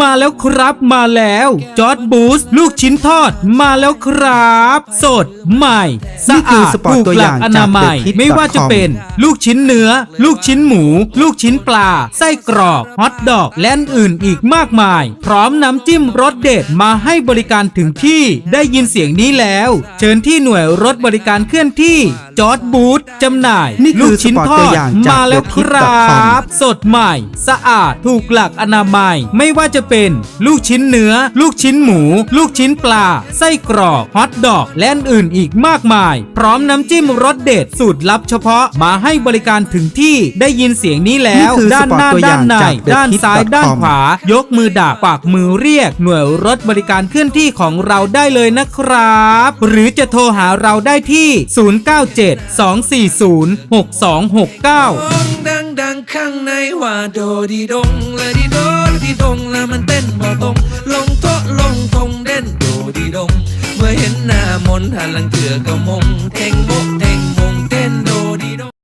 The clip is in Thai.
มาแล้วครับมาแล้ว จอร์ดบูสลูกชิ้นทอดมาแล้วครับ สดใหม่ สะนี่คืออาดสปอร์ตถูกตัวหอลัย่ากงอจากนามัย The Hit ไม่ว่าจะ com เป็น ลูกชิ้นเนื้อ ลูกชิ้นหมู ลูกชิ้นปลา ไส้กรอกฮอทดอกและอื่นอีกมากมาย พร้อมน้ำจิ้มรสเด็ดมาให้บริการถึงที่ได้ยินเสียงนี้แล้ว เชิญที่หน่วยรถบริการเคลื่อนที่จอร์ดบูธจำหน่ายนี่คือลูกชิ้นสปอร์ตทอตัวดอย่างจากมาแล้ว The ค Hit รั com บสดใหม่ สะอาดถูกหลักอนามัย ไม่ว่าจะเป็นลูกชิ้นเนื้อ ลูกชิ้นหมู ลูกชิ้นปลา ไส้กรอกฮอทดอกและอื่นอีกมากมาย พร้อมน้ำจิ้มรสเด็ดสูตรลับเฉพาะมาให้บริการถึงที่ได้ยินเสียงนี้แล้วนี่คือด้านหน้าสปอร์ตตัวอด้าย่านงในจาก The ด้าน Hit ซ้าย com ด้านขวายกมือดากปากมือเรียก หน่วยรถบริการเคลื่อนที่ของเราได้เลยนะครับ หรือจะโทรหาเราได้ที่ 097 240 6269ร้องดังดังๆข้างในว่าโดดีดงและดีโดดีดง แล้วมันเต้นบ่ตรงลงโต๊ะลงทงเด่นโ